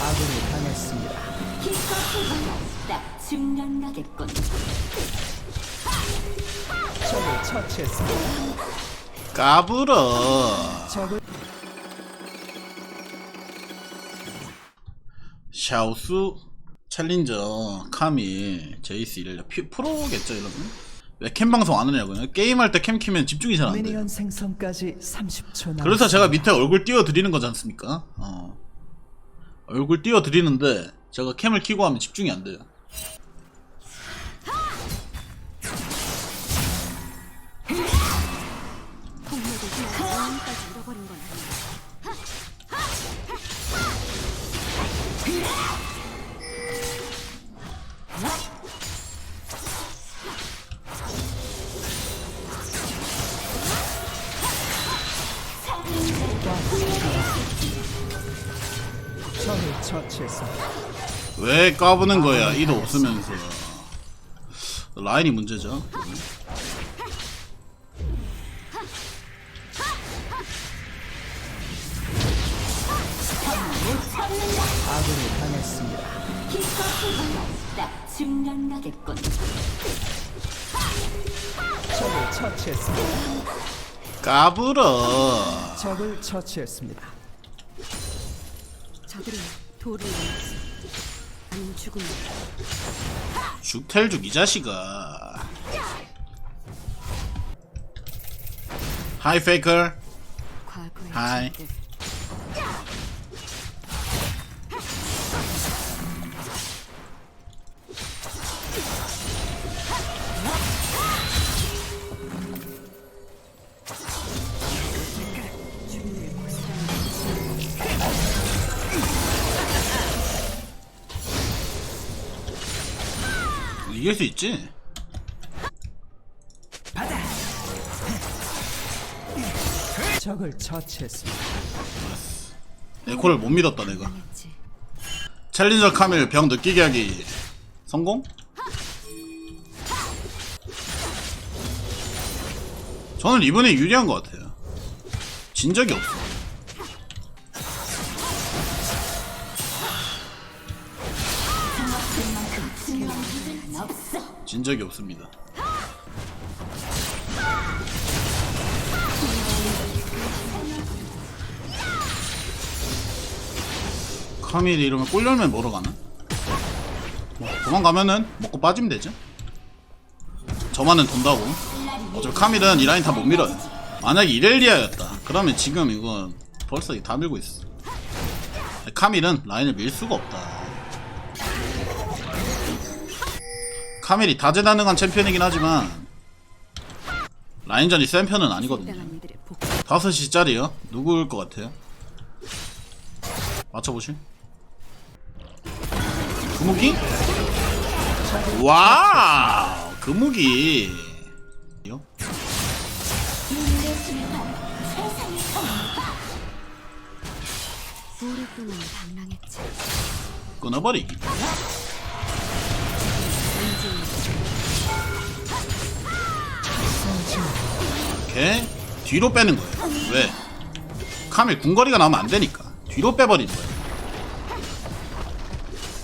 아군이 당했습니다. 딱 중간 가겠군. 적을 처치했습니다. 까불어 적을 샤오수 챌린저 카미 제이스 일레 피- 프로겠죠 여러분 왜 캠 방송 안 하냐고요 게임할 때 캠 키면 집중이 잘 안 돼요 미니언 생성까지 30초 남았습니다. 그래서 제가 밑에 얼굴 띄워 드리는 거지 않습니까 어. 얼굴 띄워 드리는데 제가 캠을 키고 하면 집중이 안 돼요 마음까지 잃어버린 건 아니야. 처치했습니다. 왜 까부는 거야 이도 없으면서 라인이 문제죠 아군이 당했습니다. 딱 중간 가겠군. 적을 처치했습니다. 까불어 적을 처치했습니다. 저들은 돌을 넘었어. 아님 죽음을. 죽텔 죽 이 자식아 하이 과거의 하이. 적들. 이길 수 있지 적을 처치했습니다. 에코를 못 믿었다 내가. 챌린저 카밀 병 느끼게 하기 성공? 저는 이번에 유리한 것 같아요 진 적이 없어 진 적이 없습니다. 카밀이 이러면 꼴열면 뭐러 가나? 뭐 도망가면은 먹고 빠지면 되죠? 저만은 돈다고. 어차피 카밀은 이 라인 다 못 밀어요. 만약에 이렐리아였다. 그러면 지금 이거 벌써 다 밀고 있어. 카밀은 라인을 밀 수가 없다 카밀이 다재다능한 챔피언이긴 하지만 라인전이 센 편은 아니거든요 당한 이들의 복. 5시짜리요? 누구일 것 같아요? 맞춰보실? 금무기? 와우! 금무기! 끊어버리기. 오케이. 뒤로 빼는 거예요. 왜? 카밀 궁거리가 나오면 안 되니까. 뒤로 빼버리는 거예요.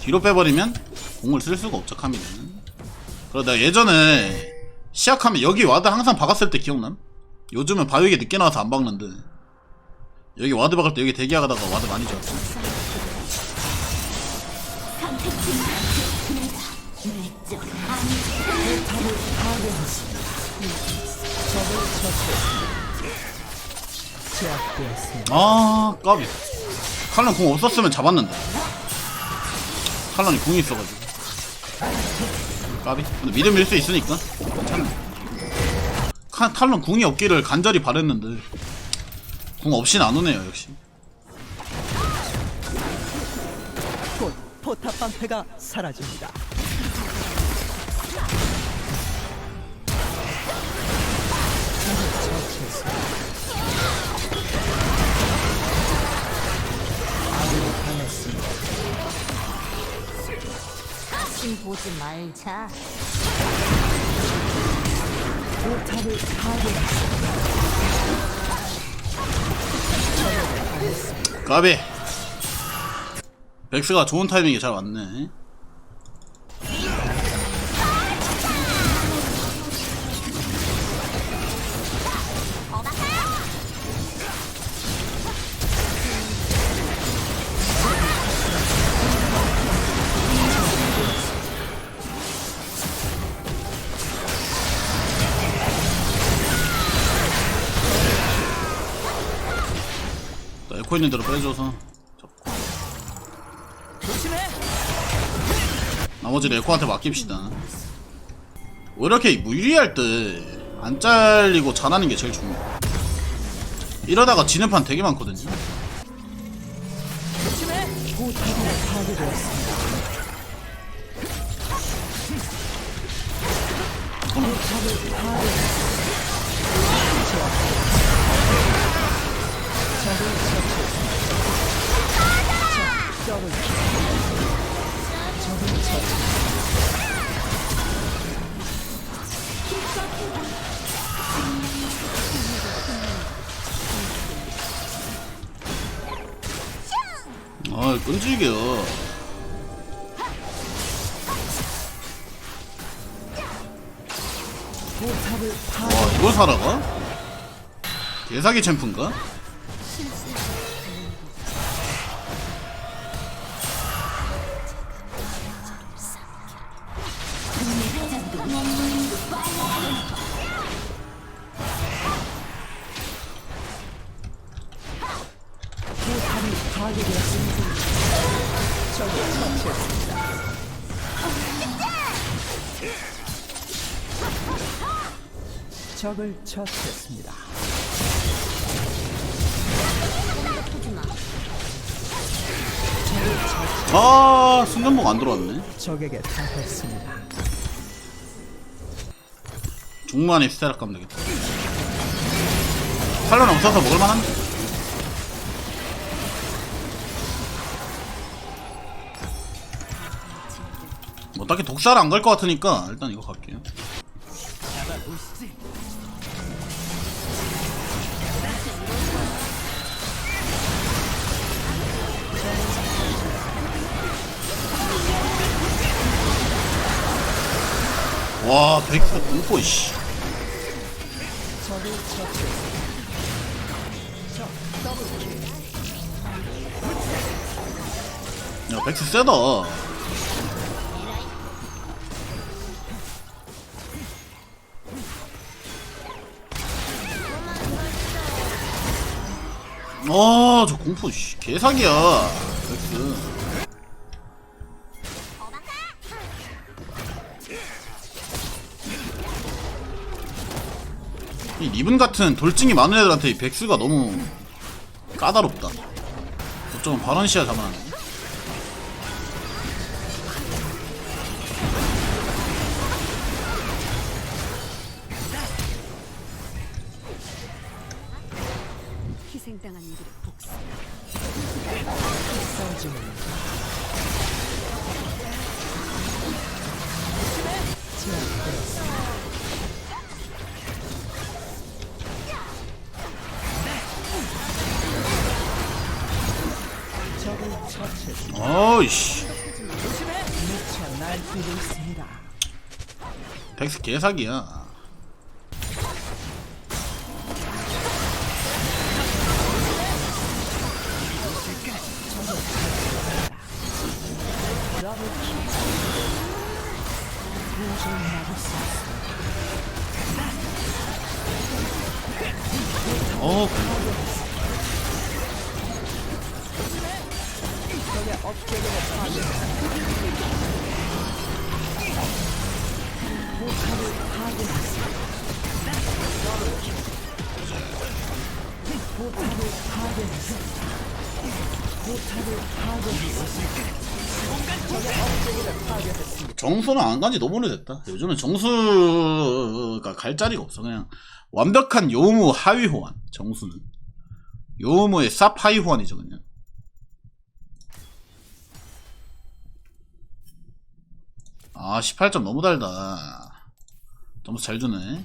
뒤로 빼버리면 공을 쓸 수가 없죠, 카밀은. 그러다 예전에 시작하면 여기 와드 항상 박았을 때 기억남? 요즘은 바위게 늦게 나와서 안 박는데. 여기 와드 박을 때 여기 대기하다가 와드 많이 줬어. 아 까비. 탈론 궁 없었으면 잡았는데. 탈론이 궁이 있어가지고. 까비? 근데 미드 밀수 있으니까. 괜찮네. 카, 탈론 궁이 없기를 간절히 바랬는데. 궁 없이는 안 오네요 역시. 곧 포탑 방패가 사라집니다. 심 보지 말자. 포탑을 파괴했습니다. 까비 백스가 좋은 타이밍에 잘 왔네. 나 에코 있는 대로 빼줘서 잡고. 나머지는 에코한테 맡깁시다. 왜 이렇게 무리할 때 안 잘리고 잘하는 게 제일 중요해. 이러다가 지는 판 되게 많거든요. 포 처치. 아, 끈질겨. 와, 이걸 살아가? 개사기 챔프인가? 적을 처치했습니다. 아, 순간복 안 들어왔네. 적에게 당했습니다. 중만에 스테락 가면 되겠다. 살려는 없어서 먹을만한데? 뭐 딱히 독살 안갈것 같으니까 일단 이거 갈게요. 와, 백스 공포 씨. 야, 백스 세다. 아, 저 공포, 씨. 개사기야. 이 리븐 같은 돌증이 많은 애들한테 이 백스가 너무 까다롭다. 어쩌면 바런시아 잡아놨네. 희생당한 이들의 복수. 싸우지는 제 어이씨. 백스 개사기야. 어, 정수는 안 간지 너무 오래됐다. 요즘은 정수가 갈 자리가 없어. 그냥 완벽한 요무 하위 호환. 정수는. 요무의 쌉 하위 호환이죠, 그냥. 아, 18점 너무 달다. 점수 잘 주네.